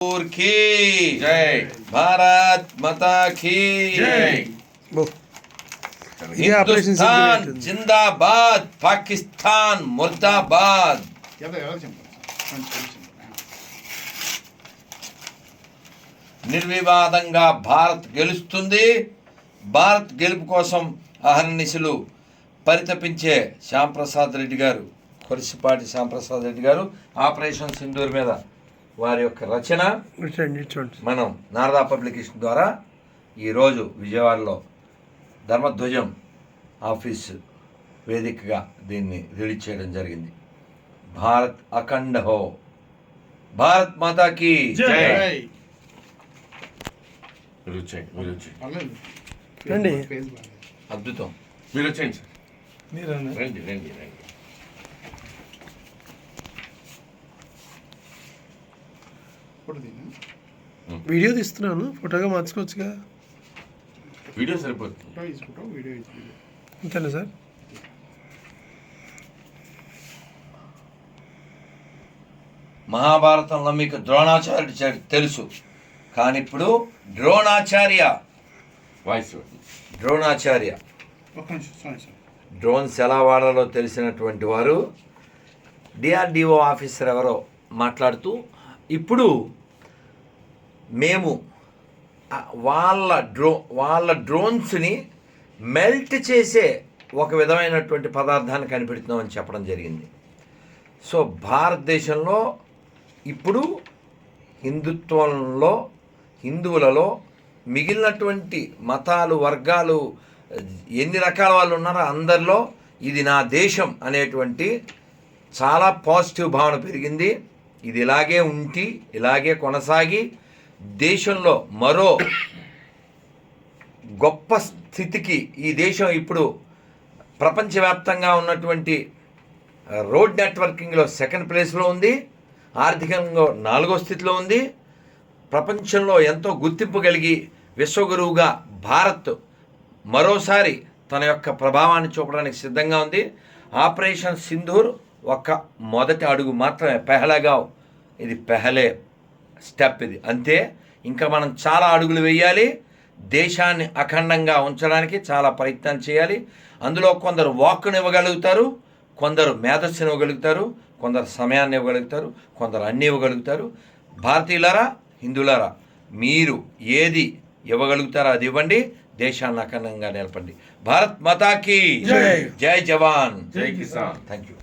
ठाकुर की जय भारत माता की जय हिंदुस्तान जिंदाबाद पाकिस्तान मुर्दाबाद నిర్వివాదంగా భారత్ గెలుస్తుంది భారత్ గెలుపు కోసం అహర్నిశలు పరితపించే శ్యాంప్రసాద్ రెడ్డి గారు కొరిసిపాటి శ్యాంప్రసాద్ రెడ్డి గారు ఆపరేషన్ సింధూర్ మీద వారి యొక్క రచన మనం నారదా పబ్లికేషన్ ద్వారా ఈరోజు విజయవాడలో ధర్మధ్వజం ఆఫీస్ వేదికగా దీన్ని రిలీజ్ చేయడం జరిగింది. భారత్ అఖండ హో. భారత్ మాతాకి జై. మీరు వచ్చేయండి మీరు. అద్భుతం. మీరు వచ్చేయండి సార్. రండి రండి రండి. ఫోటో తీయనా? వీడియో తీస్తున్నాను ఫోటోగా మార్చుకోవచ్చుగా. వీడియో సరిపోతుంది. ఫోటో ఫోటో వీడియో అంతేనా సార్? మహాభారతంలో మీకు ద్రోణాచార్యుడు చరి- తెలుసు. కానీ ఇప్పుడు ద్రోణాచార్య. వాయిస్ ద్రోణాచార్య. ఒక్క నిమిషం సారీ సార్ డ్రోన్స్ ఎలా వాడాలో తెలిసినటువంటి వారు డిఆర్డిఓ ఆఫీసర్ ఎవరో మాట్లాడుతూ ఇప్పుడు మేము వాళ్ళ డ్రో వాళ్ళ డ్రోన్స్ని మెల్ట్ చేసే ఒక విధమైనటువంటి పదార్థాన్ని కనిపెడుతున్నామని చెప్పడం జరిగింది. సో భారతదేశంలో ఇప్పుడు హిందుత్వంలో హిందువులలో మిగిలినటువంటి మతాలు వర్గాలు ఎన్ని రకాల వాళ్ళు ఉన్నారో అందరిలో ఇది నా దేశం అనేటువంటి చాలా పాజిటివ్ భావన పెరిగింది. ఇది ఇలాగే ఉంటి ఇలాగే కొనసాగి దేశంలో మరో గొప్ప స్థితికి ఈ దేశం ఇప్పుడు ప్రపంచవ్యాప్తంగా ఉన్నటువంటి రోడ్ నెట్వర్కింగ్లో సెకండ్ ప్లేస్లో ఉంది ఆర్థికంగా నాలుగో స్థితిలో ఉంది. ప్రపంచంలో ఎంతో గుర్తింపు కలిగి విశ్వగురువుగా భారత్ మరోసారి తన యొక్క ప్రభావాన్ని చూపడానికి సిద్ధంగా ఉంది. ఆపరేషన్ సింధూర్ ఒక మొదటి అడుగు మాత్రమే పెహలగావ్. ఇది పెహలే స్టెప్ ఇది. అంతే ఇంకా మనం చాలా అడుగులు వేయాలి. దేశాన్ని అఖండంగా ఉంచడానికి చాలా ప్రయత్నాలు చేయాలి. అందులో కొందరు వాక్కుని ఇవ్వగలుగుతారు కొందరు మేధస్సుని ఇవ్వగలుగుతారు కొందరు సమయాన్ని ఇవ్వగలుగుతారు కొందరు అన్ని ఇవ్వగలుగుతారు. భారతీయులారా హిందువులారా మీరు ఏది ఇవ్వగలుగుతారో అది ఇవ్వండి దేశాన్ని అఖండంగా నిలపండి. భారత్ మాతాకి జై. జై జవాన్. జై కిసాన్. Thank you